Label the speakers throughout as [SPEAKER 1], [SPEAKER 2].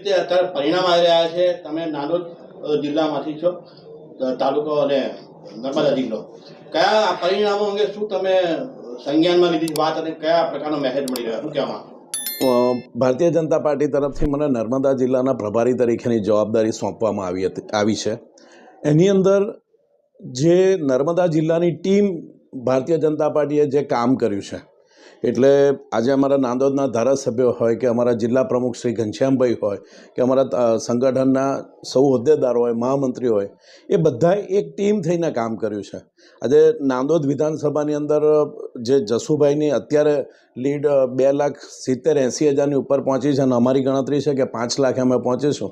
[SPEAKER 1] રીતે અત્યારે પરિણામ આવી રહ્યા છે, તમે નાનો જિલ્લામાંથી છો તાલુકો અને નર્મદા જિલ્લો. કયા પરિણામો અંગે શું તમે સંજ્ઞાનમાં લીધી વાત અને કયા પ્રકારનો મેસેજ મળી રહ્યો? શું
[SPEAKER 2] કહેવામાં ભારતીય જનતા પાર્ટી તરફથી મને નર્મદા જિલ્લાના પ્રભારી તરીકેની જવાબદારી સોંપવામાં આવી હતી, આવી છે. એની અંદર જે નર્મદા જિલ્લાની ટીમ ભારતીય જનતા પાર્ટીએ જે કામ કર્યું છે એટલે આજે અમારા નાંદોદના ધારાસભ્યો હોય કે અમારા જિલ્લા પ્રમુખ શ્રી ઘનશ્યામભાઈ હોય કે અમારા સંગઠનના સૌ હોદ્દેદારો હોય, મહામંત્રી હોય, એ બધાએ એક ટીમ થઈને કામ કર્યું છે. આજે નાંદોદ વિધાનસભાની અંદર જે જસુભાઈની અત્યારે લીડ બે લાખ સિત્તેર એંસી હજારની ઉપર પહોંચી છે અને અમારી ગણતરી છે કે પાંચ લાખ અમે પહોંચીશું.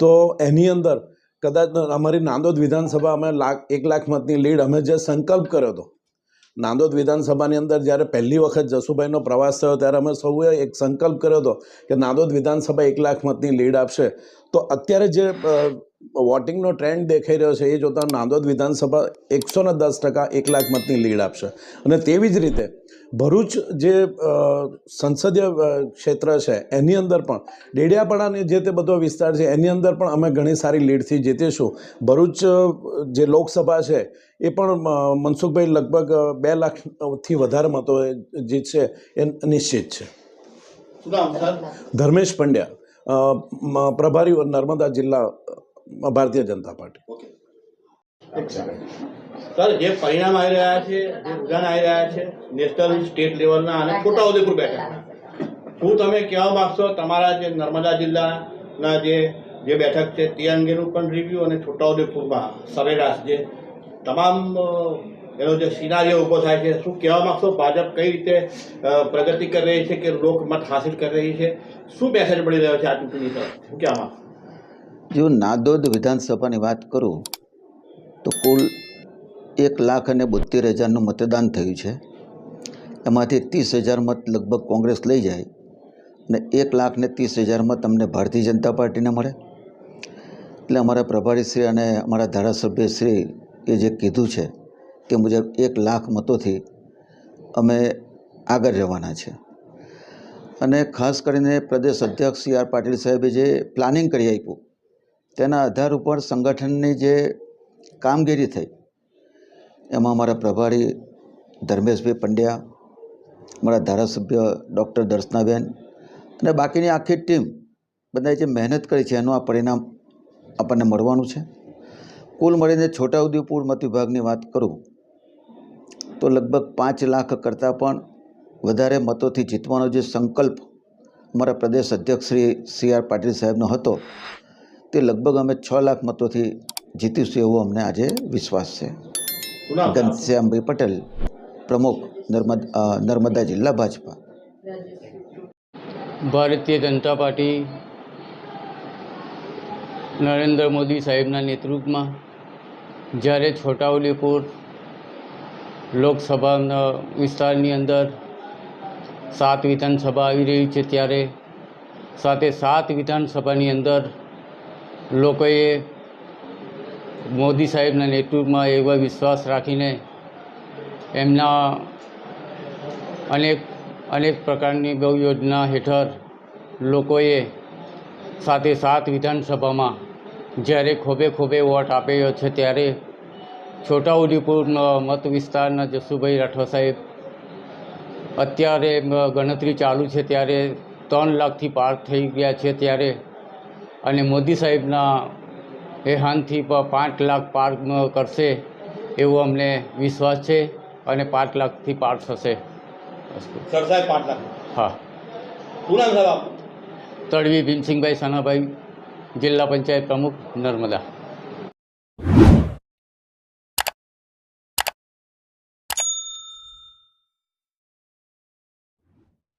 [SPEAKER 2] તો એની અંદર કદાચ અમારી નાંદોદ વિધાનસભા અમે લાખ, એક લાખ મતની લીડ અમે જે સંકલ્પ કર્યો હતો નાંદોદ વિધાનસભાની અંદર જ્યારે પહેલી વખત જસુભાઈનો પ્રવાસ થયો, ત્યારે અમે સૌએ એક સંકલ્પ કર્યો હતો કે નાંદોદ વિધાનસભા એક લાખ મતની લીડ આપશે. તો અત્યારે જે વોટિંગનો ટ્રેન્ડ દેખાઈ રહ્યો છે એ જોતાં નાંદોદ વિધાનસભા એકસો ને દસ ટકા એક લાખ મતની લીડ આપશે. અને તેવી જ રીતે ભરૂચ જે સંસદીય ક્ષેત્ર છે એની અંદર પણ ડેડિયાપાડાને જે તે બધો વિસ્તાર છે એની અંદર પણ અમે ઘણી સારી લીડથી જીતીશું. ભરૂચ જે લોકસભા છે એ પણ મનસુખભાઈ લગભગ બે લાખથી વધારે મતો જીતશે એ નિશ્ચિત છે. ધર્મેશ પંડ્યા. પ્રભારી નર્મદા જિલ્લા ભારતીય જનતા પાર્ટી.
[SPEAKER 1] સર, જે પરિણામ આવી રહ્યા છે, જે રુઝાન આવી રહ્યા છે નેશનલ સ્ટેટ લેવલના અને છોટાઉદેપુર બેઠક શું તમે કહેવા માગશો તમારા જે નર્મદા જિલ્લાના જે જે બેઠક છે તે અંગેનું પણ રિવ્યૂ અને છોટાઉદેપુરમાં સરેરાશ જે તમામ એનો જે સિનારીઓ ઊભો થાય છે, શું કહેવા માગશો ભાજપ કઈ રીતે પ્રગતિ કરી રહી છે કે લોકમત હાસિલ કરી રહી છે? શું મેસેજ મળી રહ્યો છે આ ચૂંટણી તરફ શું કહેવા માગશો
[SPEAKER 3] જો નાદોદ વિધાનસભાની વાત કરું, તો કુલ એક લાખ અને બોતેર હજારનું મતદાન થયું છે. એમાંથી ત્રીસ હજાર મત લગભગ કોંગ્રેસ લઈ જાય અને એક લાખ ને ત્રીસ હજાર મત અમને ભારતીય જનતા પાર્ટીને મળે. એટલે અમારા પ્રભારીશ્રી અને અમારા ધારાસભ્યશ્રી એ જે કીધું છે તે મુજબ એક લાખ મતોથી અમે આગળ જવાના છે. અને ખાસ કરીને પ્રદેશ અધ્યક્ષ સી આર પાટીલ સાહેબે જે પ્લાનિંગ કરી આપ્યું, તેના આધાર ઉપર સંગઠનની જે કામગીરી થઈ, એમાં અમારા પ્રભારી ધર્મેશભાઈ પંડ્યા મારા ધારાસભ્ય ડૉક્ટર દર્શનાબેન અને બાકીની આખી ટીમ બધાએ જે મહેનત કરી છે એનું આ પરિણામ આપણને મળવાનું છે. કુલ મળીને છોટાઉદેપુર મત વિભાગની વાત કરું તો લગભગ પાંચ લાખ કરતાં પણ વધારે મતોથી જીતવાનો જે સંકલ્પ અમારા પ્રદેશ અધ્યક્ષ શ્રી સી આર પાટીલ સાહેબનો હતો તે લગભગ અમે છ લાખ મતોથી જીતીશું એવો અમને આજે વિશ્વાસ છે? ઘનશ્યામભાઈ પટેલ પ્રમુખ નર્મદ નર્મદા જિલ્લા ભાજપા
[SPEAKER 4] ભારતીય જનતા પાર્ટી નરેન્દ્ર મોદી સાહેબના નેતૃત્વમાં જ્યારે છોટાઉદેપુર લોકસભાના વિસ્તારની અંદર સાત વિધાનસભા આવી રહી છે ત્યારે સાથે સાત વિધાનસભાની અંદર લોકોએ મોદી સાહેબના નેતૃત્વમાં એવા વિશ્વાસ રાખીને એમના અનેક અનેક પ્રકારની ગૌ યોજના હેઠળ લોકોએ સાથે સાત વિધાનસભામાં જ્યારે ખોબે ખોબે વોટ આપ્યો છે ત્યારે છોટાઉદેપુરનો મત વિસ્તારના જસુભાઈ રાઠવા સાહેબ અત્યારે ગણતરી ચાલુ છે ત્યારે ત્રણ લાખથી પાર થઈ ગયા છે ત્યારે અને મોદી સાહેબના એહાનથી પાંચ લાખ પાર કરશે એવો અમને વિશ્વાસ છે અને પાંચ લાખથી પાર થશે.
[SPEAKER 1] સર સાહેબ પાંચ લાખ.
[SPEAKER 4] હા.
[SPEAKER 1] શું નામ સાહેબ
[SPEAKER 4] તળવી ભીમસિંહભાઈ સાનાભાઈ જિલ્લા પંચાયત પ્રમુખ નર્મદા.